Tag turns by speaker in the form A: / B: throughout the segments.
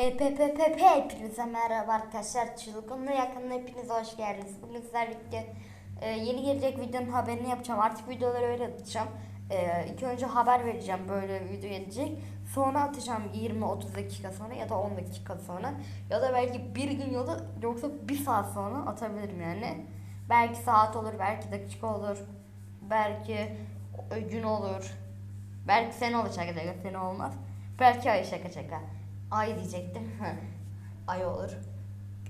A: Pe hepinize merhaba arkadaşlar çılgınlı yakında hepiniz hoş geldiniz. Bugün sizlerle birlikte e, yeni gelecek videonun haberini yapacağım. Artık videoları öyle atacağım. E, ilk önce haber vereceğim böyle video gelecek. Sonra atacağım 20-30 dakika sonra ya da 10 dakika sonra. Ya da belki bir gün ya da yoksa bir saat sonra atabilirim yani. Belki saat olur, belki dakika olur. Belki e, gün olur. Belki sene şaka sene olmaz. Belki ay şaka şaka. Ay diyecektim. ay olur.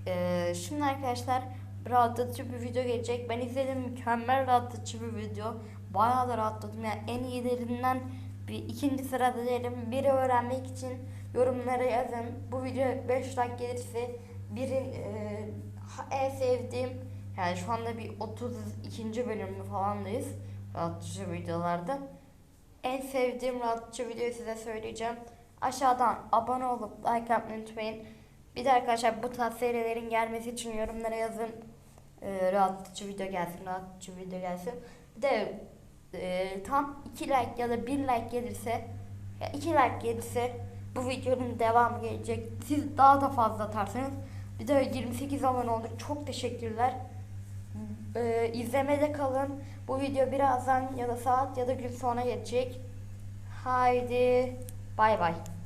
A: Ee, şimdi arkadaşlar rahatlatıcı bir video gelecek. Ben izledim mükemmel rahatlatıcı bir video. Bayağı da rahatladım. Yani en iyilerinden bir ikinci sırada diyelim. Biri öğrenmek için yorumlara yazın. Bu video 5 like gelirse birin e, en sevdiğim yani şu anda bir 32. bölümü falandayız. Rahatlatıcı videolarda. En sevdiğim rahatlatıcı videoyu size söyleyeceğim. Aşağıdan abone olup like yapmayı unutmayın. Bir de arkadaşlar bu tarz serilerin gelmesi için yorumlara yazın. Ee, rahatlatıcı video gelsin, rahatlatıcı video gelsin. Bir de e, tam 2 like ya da 1 like gelirse ya 2 like gelirse bu videonun devamı gelecek. Siz daha da fazla atarsanız bir de 28 abone olduk. Çok teşekkürler. Ee, izlemede kalın. Bu video birazdan ya da saat ya da gün sonra gelecek. Haydi bay bay.